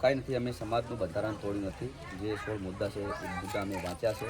કાંઈ નથી, અમે સમાજનું બંધારણ તોડ્યું નથી. જે સોળ મુદ્દા છે, એ મુદ્દા અમે વાંચ્યા છે.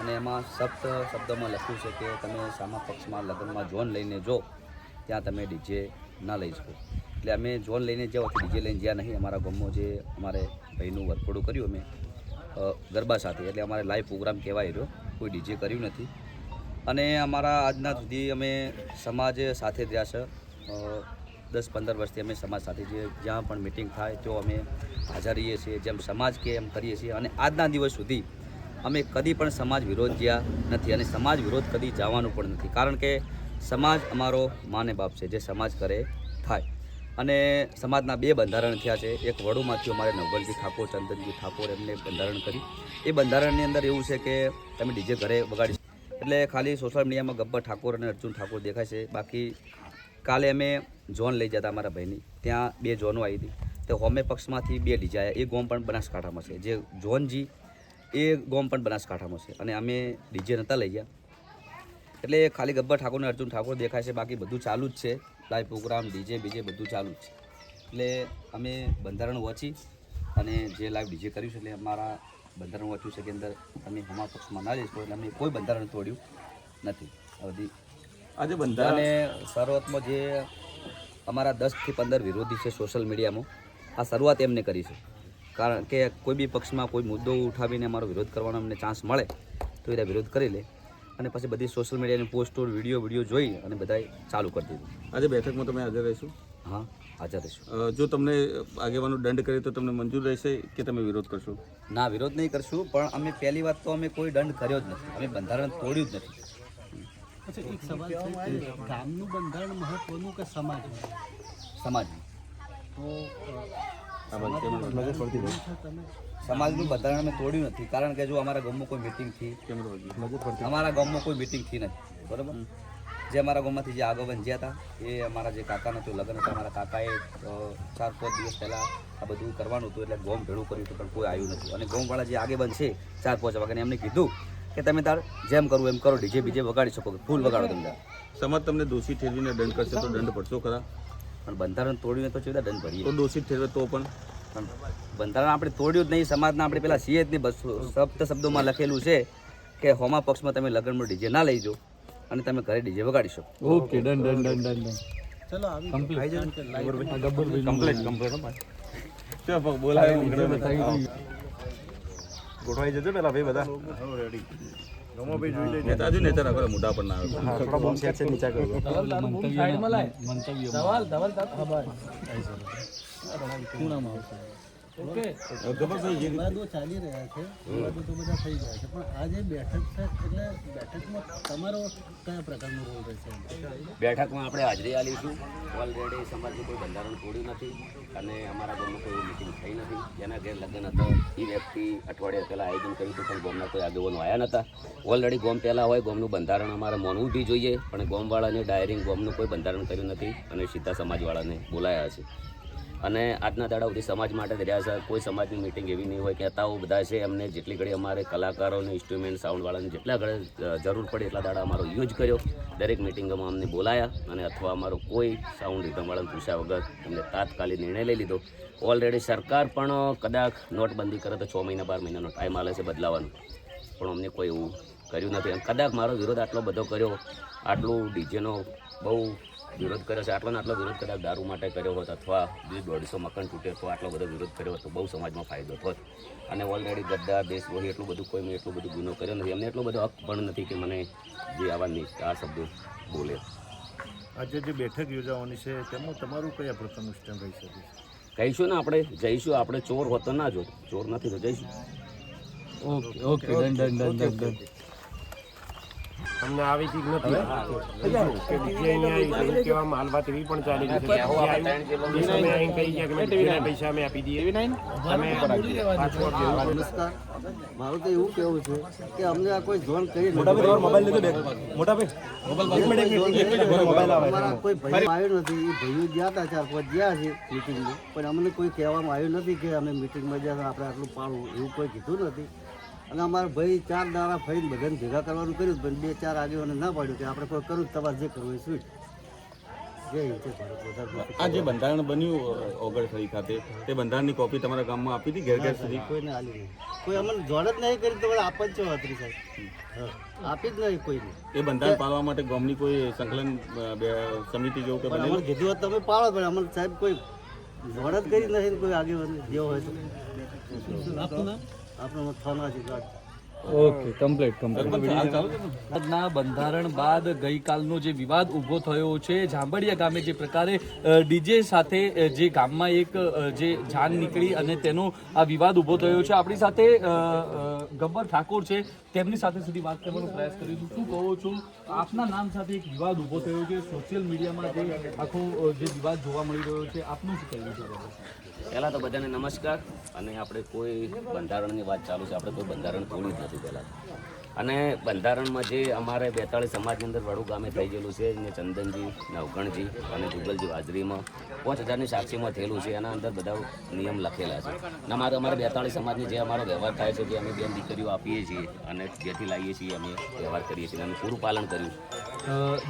અને એમાં સપ્ત શબ્દમાં લખ્યું છે કે તમે સામા પક્ષમાં લગ્નમાં જોન લઈને જો, ત્યાં તમે ડીજે ના લઈ શકો. એટલે અમે જોન લઈને જ્યાં ડીજે લઈને જ્યાં નહીં, અમારા ગામમાં જે અમારે ભાઈનું વરઘોડું કર્યું અમે ગરબા સાથે. એટલે અમારે લાઈવ પ્રોગ્રામ કહેવાય રહ્યો. કોઈ ડીજે કર્યું નથી. અને અમારા આજના સુધી અમે સમાજ સાથે રહ્યા છે. દસ પંદર વર્ષથી અમે સમાજ સાથે જે જ્યાં પણ મિટિંગ થાય તો અમે હાજર રહીએ છીએ. જેમ સમાજ કે એમ કરીએ છીએ. અને આજના દિવસ સુધી અમે કદી પણ સમાજ વિરોધ જ્યાં નથી અને સમાજ વિરોધ કદી જવાનું પણ નથી. કારણ કે સમાજ અમારો માને બાપ છે, જે સમાજ કરે થાય. અને સમાજના બે બંધારણ થયા છે. એક વડુમાંથી અમારે નવગલજી ઠાકોર, ચંદનજી ઠાકોર એમને બંધારણ કરી એ બંધારણની અંદર એવું છે કે તમે ડીજે ઘરે વગાડી એટલે ખાલી સોશિયલ મીડિયામાં ગબ્બર ઠાકોર અને અર્જુન ઠાકોર દેખાય છે. બાકી કાલે અમે ઝોન લઈ જતા અમારા ભાઈની. ત્યાં બે ઝોનો આવી હતી. તો હોમે પક્ષમાંથી બે ડીજે આવ્યા એ ગોમ પણ બનાસકાંઠામાં છે. જે ઝોનજી, એ ગોમ પણ બનાસકાંઠામાં છે. અને અમે ડીજે નહોતા લઈ ગયા. એટલે ખાલી ગબ્બર ઠાકોર અને અર્જુન ઠાકોર દેખાય છે. બાકી બધું ચાલુ જ છે. લાઈવ પ્રોગ્રામ, ડીજે, બીજે બધું ચાલુ જ છે. એટલે અમે બંધારણ વાંચી અને જે લાઈવ ડીજે કર્યું છે, એટલે અમારા બંધારણ વાંચ્યું છે કે અંદર અમે હમા પક્ષમાં ના જઈશું. એટલે અમે કોઈ બંધારણ તોડ્યું નથી. બધી આજે બંધારણ શરૂઆતમાં જે અમારા દસથી પંદર વિરોધી છે સોશિયલ મીડિયામાં આ શરૂઆત એમને કરી છે. કારણ કે કોઈ બી પક્ષમાં કોઈ મુદ્દો ઉઠાવીને અમારો વિરોધ કરવાનો અમને ચાન્સ મળે તો એ વિરોધ કરી લે. અને પછી બધી સોશિયલ મીડિયાની પોસ્ટો વીડિયો વીડિયો જોઈ અને બધાએ ચાલુ કરી દીધું. આજે બેઠકમાં તમે હાજર રહીશું? હા હાજર રહીશું. જો તમને આગેવાનો દંડ કરે તો તમને મંજૂર રહેશે કે તમે વિરોધ કરશો? ના વિરોધ નહીં કરશું પણ અમે પહેલી વાત તો અમે કોઈ દંડ કર્યો જ નથી. અમે બંધારણ તોડ્યું જ નથી. અચ્છા એક સવાલ છે ગામનું બંધારણ મહત્વનું કે સમાજનું? સમાજનું. તો સમાજનું બંધારણ અમે તોડ્યું નથી. કારણ કે જો અમારા ગામમાં કોઈ મિટિંગ થઈ અમારા ગામમાં કોઈ મિટિંગ થઈ નથી. બરોબર? જે અમારા ગામમાંથી જે આગળ જ્યાં હતા એ અમારા જે કાકાના તો લગ્ન હતા અમારા કાકાએ ચાર પાંચ દિવસ પહેલાં આ બધું કરવાનું હતું એટલે ગોમ ભેળું કર્યું હતું પણ કોઈ આવ્યું નથી. અને ગોમવાળા જે આગે છે ચાર પાંચ વાગ્યાને એમને કીધું કે તમે તાર જેમ કરવું એમ કરો ડીજે બીજે વગાડી શકો ફૂલ વગાડો તમે તાર. સમાજ તમને દોષી ઠેરવીને દંડ કરશે તો દંડ ભરશો ખરા? પણ બંધારણ તોડ્યું તો ચેવડા દંડ ભરીએ? તો દોષિત ઠેરવે તો પણ. બંધારણ આપણે તોડ્યું જ નહીં સમાજના આપણે પેલા સીએ જ નહીં. બસ શબ્દ શબ્દોમાં લખેલું છે કે હોમા પક્ષમાં તમે લગ્નમાં ડીજે ના લઈ જાઓ અને તમે ઘરે ડીજે વગાડી શકો. Okay done done done done done. ચલો આવી કમ્પ્લીટ કમ્પ્લીટ કમ્પ્લીટ બોલાવે ગોઠવાઈ જજો પેલા ભાઈ બધા. નેતાજી નેતા રાખો મોઢા પર ના આવે થોડા બોમ્બ સેટ છે નીચે કરો ખૂણામાં આવશે ઓકે વિવાદો ચાલી રહ્યા છે વિવાદો તો બધા થઈ ગયા છે પણ આ બેઠક છે એટલે બેઠકમાં તમારો કયા પ્રકારનો રોલ રહેશે? બેઠકમાં આપણે હાજરી આલીશું ઓલરેડી સમાજનું કોઈ બંધારણ તોડ્યું નથી અને અમારા ગામમાં કોઈ મિટિંગ થઈ નથી. જેના ઘેર લગ્ન હતા એ વ્યક્તિ અઠવાડિયા પહેલાં આયોજન કર્યું હતું પણ ગામના કોઈ આગેવાનો આવ્યા નહોતા. ઓલરેડી ગોમ પહેલાં હોય ગોમનું બંધારણ અમારે માનવું બી જોઈએ પણ ગોમવાળાને ડાયરિંગ ગોમનું કોઈ બંધારણ કર્યું નથી અને સીધા સમાજવાળાને બોલાયા છે. અને આજના દાડા સુધી સમાજ માટે રહ્યા છે. કોઈ સમાજની મિટિંગ એવી નહીં હોય. કે તાઓ બધા છે એમને જેટલી ઘડી અમારે કલાકારોને ઇન્સ્ટ્રુમેન્ટ સાઉન્ડવાળાને જેટલા ઘડે જરૂર પડે એટલા દાડા અમારો યુઝ કર્યો. દરેક મિટિંગમાં અમને બોલાયા અને અથવા અમારો કોઈ સાઉન્ડ રિધમવાળાને પૂછ્યા વગર અમને તાત્કાલિક નિર્ણય લઈ લીધો. ઓલરેડી સરકાર પણ કદાચ નોટબંધી કરે તો છ મહિના, બાર મહિનાનો ટાઈમ આવે છે બદલાવાનો. પણ અમને કોઈ એવું કર્યું નથી. અને કદાચ મારો વિરોધ આટલો બધો કર્યો, આટલું ડીજેનો બહુ વિરોધ કર્યો છે. આટલો ને આટલો વિરોધ કદાચ દારૂ માટે કર્યો હોત અથવા જે દોઢસો મકાન તૂટે તો આટલો બધો વિરોધ કર્યો હોત તો બહુ સમાજમાં ફાયદો થોત. અને ઓલરેડી ગદ્દા દેશદ્રોહી એટલું બધું કોઈ મેં એટલું બધું ગુનો કર્યો નથી. એમને એટલો બધો હક પણ નથી કે મને જે આવા આ શબ્દો બોલે. આજે જે બેઠક યોજાવાની છે તેમાં તમારું કયા પ્રકારનું સ્ટેન્ડ રહી શકે કહીશું ને આપણે જઈશું. આપણે ચોર હોતો ના જો ચોર નથી તો જઈશું. Okay okay. Done done done done done. અમને આવી ચીજ નથી. કે બીજે અહીંયા એવું કહેવામાં હાલ વાત પણ ચાલી રહી પૈસા અમે આપી દઈએ. અમે નમસ્કાર. મારું તો એવું કેવું છે કે અમને આ કોઈ ઝોન કરી મોબાઈલ લીધો મોટા ભાઈ કોઈ ભાઈ આવ્યો નથી. એ ભાઈઓ ગયા હતા ચાર પાંચ ગયા છે મિટિંગમાં પણ અમને કોઈ કહેવામાં આવ્યું નથી કે અમે મિટિંગમાં ગયા હતા આપણે આટલું પાડવું એવું કોઈ કીધું નથી. અને અમારા ભાઈ ચાર દાડા ફરીને બધાને ભેગા કરવાનું કર્યું પણ બે ચાર આગેવાને ના પાડ્યું કે આપણે કોઈ કરું તમારે જે કરવું એ સ્વીટ આ જે બંધારણ બન્યું ઓગળસરી ખાતે તે બંધારણની કોપી તમારા ગામમાં આપી હતી ઘેર ઘેર સુધી? કોઈને આલી નહીં. કોઈ અમને જોડ જ નહીં કરી તો વળી આપ જ છો અત્રી સાહેબ. આપી જ નહીં કોઈને. એ બંધારણ પાળવા માટે ગામની કોઈ સંકલન સમિતિ જેવું કે અમને કીધું હોત તમે પાડો પણ અમને સાહેબ કોઈ જોડ જ કરી નથી કોઈ આગેવાન જેવો હોય તો. આપણો ઓકે કમ્પ્લીટ કમ્પ્લીટ ને? બંધારણ બાદ ગઈકાલનો જે વિવાદ ઊભો થયો છે જાંબડિયા ગામે જે પ્રકારે ડીજે સાથે જે ગામમાં એક જે જાન નીકળી અને તેનો આ વિવાદ ઊભો થયો છે. આપણી સાથે ગબ્બર ઠાકોર છે. તેમની સાથે સુધી વાત કરવાનો પ્રયાસ કરીશું શું કહો છો? આપના નામ સાથે એક વિવાદ ઊભો થયો છે. સોશિયલ મીડિયામાં જે આખો જે વિવાદ જોવા મળી રહ્યો છે. આપનું શું કહેવું છે? પહેલાં તો બધાને નમસ્કાર. અને આપણે કોઈ બંધારણની વાત ચાલુ છે. આપણે કોઈ બંધારણ તોડી જ નથી પહેલાં અને બંધારણમાં જે અમારે બેતાળીસ સમાજની અંદર વડુ ગામે થઈ ગયેલું છે, ને ચંદનજી નવગણજી અને જુગલજી હાજરીમાં પાંચ હજારની સાક્ષીમાં થયેલું છે. એના અંદર બધા નિયમ લખેલા છે. અને અમારે અમારે બેતાળીસ સમાજની જે અમારો વ્યવહાર થાય છે, જે અમે બેન દીકરીઓ આપીએ છીએ અને જેથી લાવીએ છીએ, અમે વ્યવહાર કરીએ છીએ અને પૂરું પાલન કર્યું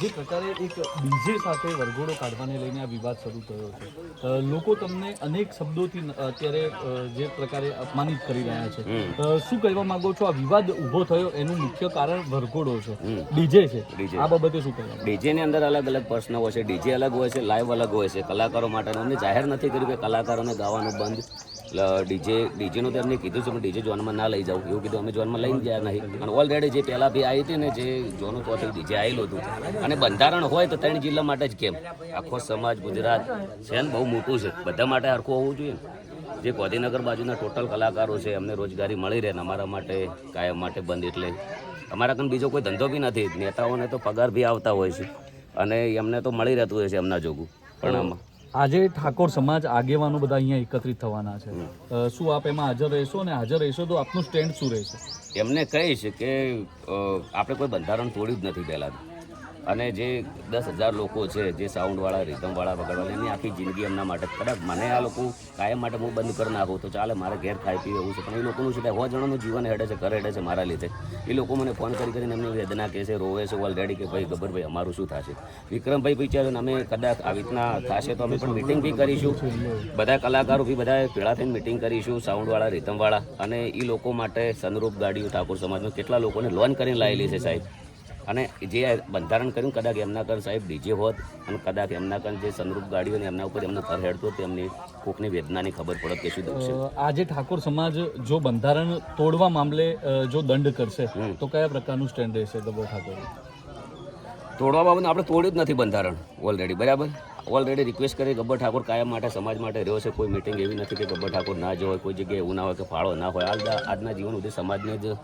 જે પ્રકારે એક ડીજે સાથે વરઘોડો કાઢવાને લઈને આ વિવાદ શરૂ થયો છે. લોકો તમને અનેક શબ્દોથી અત્યારે જે પ્રકારે અપમાનિત કરી રહ્યા છે. શું કહેવા માંગો છો? આ વિવાદ ઊભો થયો એનું મુખ્ય કારણ વરઘોડો છે. ડીજે છે. આ બાબતે શું કહેવા? ડીજેની અંદર અલગ અલગ પ્રશ્નો હોય છે. ડીજે અલગ હોય છે લાઈવ અલગ હોય છે. કલાકારો માટે અમને જાહેર નથી કર્યું કે કલાકારોને ગાવાનું બંધ. ડીજે, ડીજેનું તો એમને કીધું છે, પણ ડીજે જોનમાં ના લઈ જાઉં. એવું કીધું અમે જોનમાં લઈને ગયા નહીં. અને ઓલરેડી જે પહેલાં બી આવી હતી ને જે જોનું તો ડીજે આવેલું હતું. અને બંધારણ હોય તો ત્રણ જિલ્લા માટે જ કેમ? આખો સમાજ, ગુજરાત છે ને બહુ મોટું છે. બધા માટે હરખું હોવું જોઈએ જે ગાંધીનગર બાજુના ટોટલ કલાકારો છે, એમને રોજગારી મળી રહે ને અમારા માટે, કાયમ માટે બંધ એટલે. અમારા કંઈ બીજો કોઈ ધંધો બી નથી. નેતાઓને તો પગાર બી આવતા હોય છે. અને એમને તો મળી રહેતું હોય છે એમના જોગું. પણ આમાં આજે ઠાકોર સમાજ આગેવાનો બધા અહીંયા એકત્રિત થવાના છે. શું આપ એમાં હાજર રહેશો અને હાજર રહેશો તો આપનું સ્ટેન્ડ શું રહેશે? એમને કહીશ છે કે આપણે કોઈ બંધારણ તોડ્યું જ નથી પહેલાં અને જે દસ હજાર લોકો છે, જે સાઉન્ડવાળા રિધમવાળા વગાડવાળા એની આખી જિંદગી એમના માટે. કદાચ મને આ લોકો કાયમ માટે હું બંધ કરી નાખું તો ચાલે, મારે ઘેર ખાઈ પીવું એવું છે. પણ એ લોકોનું શું થાય સો જણાનું જીવન હેડે છે, ઘર હેડે છે મારા લીધે. એ લોકો મને ફોન કરી કરીને એમની વેદના કહે છે, રોવે છે ઓલરેડી કે ભાઈ, ગબ્બરભાઈ, અમારું શું થશે? વિક્રમભાઈ વિચારે અમે કદાચ આવી રીતના થશે તો અમે પણ મિટિંગ બી કરીશું. બધા કલાકારો બી બધા ભેળા થઈને મિટિંગ કરીશું સાઉન્ડવાળા રીતમવાળા અને એ લોકો માટે સનરૂપ ગાડીઓ ઠાકોર સમાજમાં કેટલા લોકોને લોન કરીને લાવેલી છે સાહેબ. અને જે બંધારણ કર્યું કદાચ એમના કર સાહેબ ડીજે હોત અને કદાચ એમના કર જે સનરૂપ ગાડીઓ ને એમના ઉપર એમનો ઘર હેડતો તો એમની કોકની વેદનાની ખબર પડત કે શું થશે. આજે ઠાકોર સમાજ જો બંધારણ તોડવા મામલે જો દંડ કરશે તો કયા પ્રકારનું સ્ટેન્ડ રહેશે દબો ઠાકોર? તોડવા બાબત આપણે તોડ્યું જ નથી બંધારણ ઓલરેડી બરાબર? ઓલરેડી રિક્વેસ્ટ કરી ગબ્બર ઠાકોર કાયમ માટે, સમાજ માટે રહ્યો છે. કોઈ મિટિંગ એવી નથી કે ગબ્બર ઠાકોર ના જ હોય કોઈ જગ્યાએ એવું ના હોય કે ફાળો ના હોય. આજના આજના જીવન સુધી સમાજને જ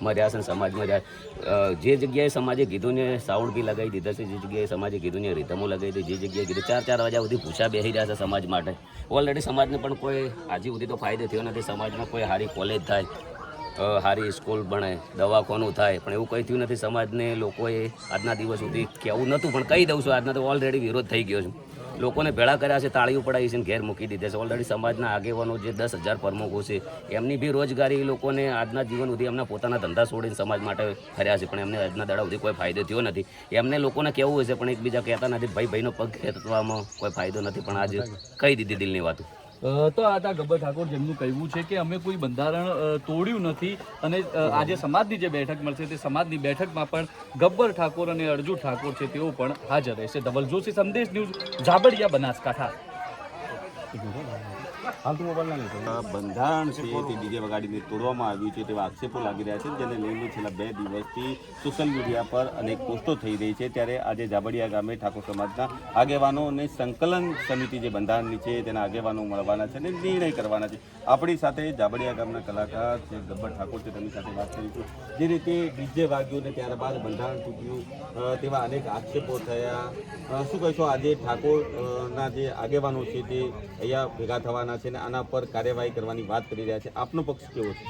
મર્યા છે સમાજમાં રહ્યા. જે જગ્યાએ સમાજે કીધું ને સાઉન્ડ બી લગાવી દીધા છે, જે જગ્યાએ સમાજે કીધું ને રીધમો લગાવી દીધી, જે જગ્યાએ કીધું, ચાર ચાર વાગ્યા સુધી પૂછા બેસી રહ્યા છે સમાજ માટે. ઓલરેડી સમાજને પણ કોઈ, આજે સુધી તો ફાયદો થયો નથી. સમાજમાં કોઈ સારી કોલેજ થાય સારી સ્કૂલ ભણે, દવાખાનું થાય, પણ એવું કંઈ થયું નથી સમાજને, લોકોએ આજના દિવસ સુધી કહેવું નહોતું, પણ કહી દઉં છું, આજના તો ઓલરેડી વિરોધ થઈ ગયો છે. લોકોને ભેળા કર્યા છે, તાળીઓ પડાવી છે ઘેર મૂકી દીધા છે. ઓલરેડી સમાજના આગેવાનો જે દસ હજાર પ્રમુખો છે, એમની બી રોજગારી લોકોને આજના જીવન સુધી એમના પોતાના ધંધા છોડીને સમાજ માટે ફર્યા છે, પણ એમને આજના દાડા સુધી કોઈ ફાયદો થયો નથી. એમને લોકોને કેવું હશે પણ એકબીજા કહેતા નથી, ભાઈ, ભાઈનો પગ ખેતવામાં કોઈ ફાયદો નથી, પણ આજે કહી દીધી દિલની વાતો. તો આ હતા ગબ્બર ઠાકોર જેમનું કહેવું છે કે અમે કોઈ બંધારણ તોડ્યું નથી અને આજે સમાજની જે બેઠક મળશે તે સમાજની બેઠકમાં પણ ગબ્બર ઠાકોર અને અર્જુ ઠાકોર છે તેઓ પણ હાજર રહેશે. ધવલ જોશી સંદેશ ન્યૂઝ ઝાબડિયા બનાસકાંઠા. આ બંધારણ છે તે ડીજે વગાડીને તોડવામાં આવ્યું છે તેવા આક્ષેપો લાગી રહ્યા છે જેને લઈને છેલ્લા બે દિવસથી સોશિયલ મીડિયા પર અનેક પોસ્ટો થઈ રહી છે. ત્યારે આજે જાબડિયા ગામે ઠાકોર સમાજના આગેવાનો અને સંકલન સમિતિ જે બંધારણની છે, તેના આગેવાનો મળવાના છે અને નિર્ણય કરવાના છે. આપણી સાથે જાબડિયા ગામના કલાકાર છે, ગબ્બર ઠાકોર છે, તેમની સાથે વાત કરીશું જે રીતે ડીજે વાગ્યું ને ત્યારબાદ બંધારણ તૂટ્યું તેવા અનેક આક્ષેપો થયા. શું કહીશું? આજે ઠાકોરના જે આગેવાનો છે, તે અહીંયા ભેગા થવાના છે ને આના પર કાર્યવાહી કરવાની વાત કરી રહ્યા છે. આપનો પક્ષ કેવો છે?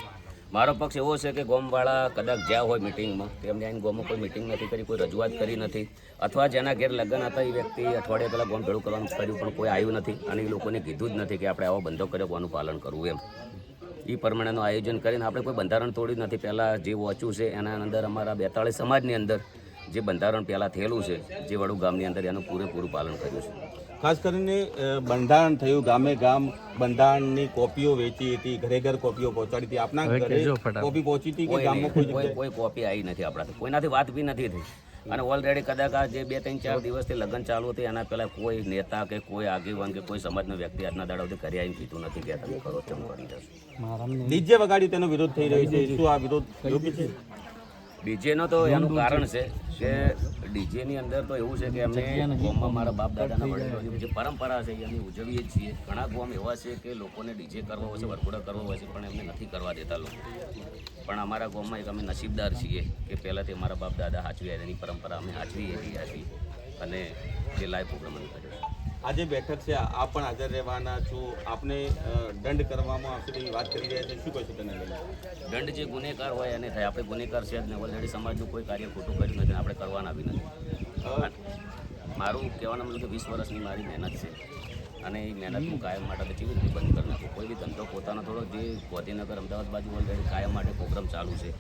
મારો પક્ષ એવો છે કે ગોમવાળા કદાચ જ્યાં હોય મિટિંગમાં તેમને આવીને ગોમમાં કોઈ મિટિંગ નથી કરી, કોઈ રજૂઆત કરી નથી. અથવા જેના ઘેર લગ્ન હતા, એ વ્યક્તિ અઠવાડિયા પહેલાં ગોમ ભેળું કરવાનું કર્યું, પણ કોઈ આવ્યું નથી. અને એ લોકોને કીધું જ નથી કે આપણે આવો બંધો કર્યો કોનું પાલન કરવું એમ. એ પ્રમાણેનું આયોજન કરીને આપણે કોઈ બંધારણ તોડ્યું નથી. પહેલાં જે વોચ્યું છે, એના અંદર અમારા બેતાળીસ સમાજની અંદર જે બંધારણ પહેલાં થયેલું છે, જે વડુ ગામની અંદર એનું પૂરેપૂરું પાલન કર્યું છે. ખાસ કરીને બંધારણ થયું ગામે ગામ બંધારણની કોપીઓ વેચી હતી ઘરે ઘર કોપીઓ પહોંચાડી હતી. આપના ઘરે કોપી પહોંચી હતી કે કોઈ ગામમાં કોઈ કોઈ કોપી આવી નથી આપણાથી. કોઈનાથી વાત બી નથી થઈ. અને ઓલરેડી કદાચ આ જે બે ત્રણ ચાર દિવસથી લગ્ન ચાલુ હતી એના પહેલાં કોઈ નેતા કે કોઈ આગેવાન કે કોઈ સમાજનો વ્યક્તિ આજના દાડાથી કરી આવીને કીધું નથી કે તમે કરો તેમ કરી જશો ડીજે વગાડી તેનો વિરોધ થઈ રહ્યો છે. શું આ વિરોધ યોગ્ય છે? ડીજેનો તો એનું કારણ છે. કે ડીજેની અંદર તો એવું છે કે અમે ગોમમાં મારા બાપ દાદાના વડીલો જે પરંપરા છે એ અમે ઉજવીએ જ છીએ. ઘણા ગોમ એવા છે કે લોકોને ડીજે કરવો હોય છે વરઘોડા કરવો હોય છે પણ એમને નથી કરવા દેતા લોકો. પણ અમારા ગોમમાં એક અમે નસીબદાર છીએ કે પહેલાંથી અમારા બાપ દાદા હાચવી એની પરંપરા અમે હાચવી રહ્યા છીએ અને જે લાઈવ પ્રોગ્રામ અમે કર્યો છે. આજે બેઠક છે આપ પણ હાજર રહેવાના છો. આપને દંડ કરવામાં આવશે તેવી વાત કરી રહ્યા છે. શું કહેશો તેને દંડ જે ગુનેગાર હોય એને થાય. આપણે ગુનેગાર છે જ ને ઓલરેડી સમાજનું કોઈ કાર્ય ખોટું કર્યું નથી આપણે કરવાના બી નથી. મારું કહેવાનું મતલબ કે વીસ વર્ષની મારી મહેનત છે. અને એ મહેનત હું કાયમ માટે પછી કેવી રીતે બંધ કરી નાખું કોઈ બી ધંધો પોતાનો થોડો જે ગોધીનગર અમદાવાદ બાજુ ઓલરેડી કાયમ માટે પ્રોગ્રામ ચાલુ છે.